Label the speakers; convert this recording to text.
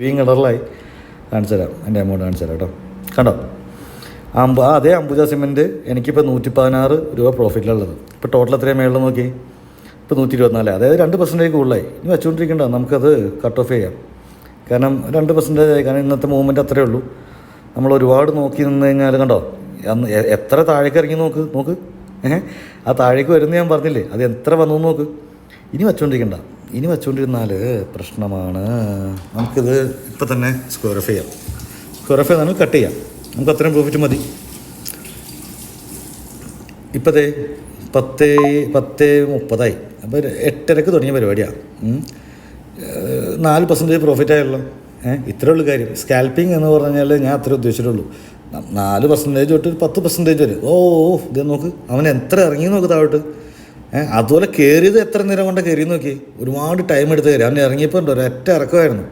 Speaker 1: Green കളറിലായി കാണിച്ചു തരാം. എന്റെ എമൗണ്ട് കാണിച്ചു തരാം കേട്ടോ. കണ്ടോ? അമ്പ ആ അതേ അംബുജ സിമെന്റ് എനിക്കിപ്പോൾ നൂറ്റി പതിനാറ് രൂപ പ്രോഫിറ്റിലുള്ളത് ഇപ്പോൾ ടോട്ടൽ എത്രയാണ് മേളിൽ നോക്കി? ഇപ്പോൾ നൂറ്റി ഇരുപത്തിനാല് അതായത് രണ്ട് പെർസെന്റേജ് കൂടുതലായി. ഇനി വെച്ചുകൊണ്ടിരിക്കേണ്ട നമുക്കത് കട്ട് ഓഫ് ചെയ്യാം. കാരണം രണ്ട് പെർസെന്റേജ് ആയി. കാരണം ഇന്നത്തെ മൂവ്മെന്റ് അത്രയേ ഉള്ളൂ. നമ്മൾ ഒരുപാട് നോക്കി നിന്ന് കഴിഞ്ഞാൽ കണ്ടോ? അന്ന് എത്ര താഴേക്ക് ഇറങ്ങി നോക്ക്? നോക്ക്. ഏഹ്? ആ താഴേക്ക് വരുന്ന ഞാൻ പറഞ്ഞില്ലേ? അത് എത്ര വന്നു നോക്ക്. ഇനി വെച്ചുകൊണ്ടിരിക്കണ്ട. ഇനി വെച്ചുകൊണ്ടിരുന്നാൽ പ്രശ്നമാണ്. നമുക്കിത് ഇപ്പം തന്നെ സ്ക്വയർ ഓഫ് ചെയ്യാം. സ്ക്വയർ ഓഫ് നമുക്ക് കട്ട് ചെയ്യാം. നമുക്ക് അത്രയും പ്രോഫിറ്റ് മതി. ഇപ്പത്തേ പത്ത് പത്ത് മുപ്പതായി. അപ്പോൾ എട്ടരക്ക് തുടങ്ങിയ പരിപാടിയാണ്. നാല് പെർസെന്റേജ് പ്രോഫിറ്റ് ആയല്ലോ. ഏഹ് ഇത്രേ ഉള്ളൂ കാര്യം. സ്കാൽപ്പിംഗ് എന്ന് പറഞ്ഞാൽ ഞാൻ അത്ര ഉദ്ദേശിച്ചിട്ടുള്ളൂ. നാല് പെർസെന്റേജ് തൊട്ട് ഒരു പത്ത് പെർസെന്റേജ് വരും. ഓ ഓ, ഇത് നോക്ക്. അവൻ എത്ര ഇറങ്ങി നോക്ക് താഴോട്ട്. അതുപോലെ കയറിയത് എത്ര നേരം കൊണ്ട് കയറി നോക്കി ഒരുപാട് ടൈം എടുത്ത് കയറി അവൻ ഇറങ്ങിയപ്പോൾ ഉണ്ട് ഒരൊറ്റ ഇറക്കമായിരുന്നു.